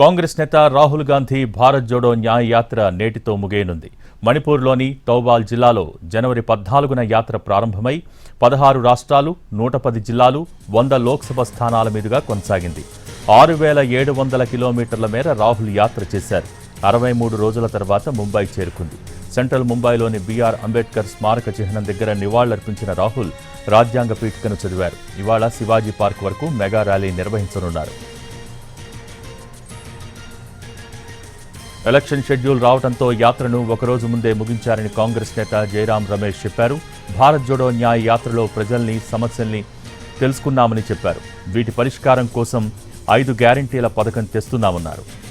Congress నేత రాహుల్ గాంధీ భారత్ జోడో న్యాయ యాత్ర నేటితో ముగియనుంది. మణిపూర్లోని తౌబాల్ జిల్లాలో జనవరి పద్నాలుగున యాత్ర ప్రారంభమై పదహారు రాష్ట్రాలు నూట పది జిల్లాలు వంద లోక్సభ స్థానాల మీదుగా కొనసాగింది. ఆరు వేల ఏడు వందల కిలోమీటర్ల మేర రాహుల్ యాత్ర చేశారు. అరవై మూడు రోజుల తర్వాత ముంబై చేరుకుంది. సెంట్రల్ ముంబైలోని బీఆర్ అంబేద్కర్ స్మారక చిహ్నం దగ్గర నివాళులర్పించిన రాహుల్ రాజ్యాంగ పీఠికను చదివారు. ఇవాళ శివాజీ పార్క్ వరకు మెగా ర్యాలీ నిర్వహించనున్నారు. ఎలక్షన్ షెడ్యూల్ రావడంతో యాత్రను ఒకరోజు ముందే ముగించారని కాంగ్రెస్ నేత జయరాం రమేష్ చెప్పారు. భారత్ జోడో న్యాయ యాత్రలో ప్రజల్ని సమస్యల్ని తెలుసుకున్నామని చెప్పారు. వీటి పరిష్కారం కోసం ఐదు గ్యారంటీల పథకం తెస్తున్నామన్నారు.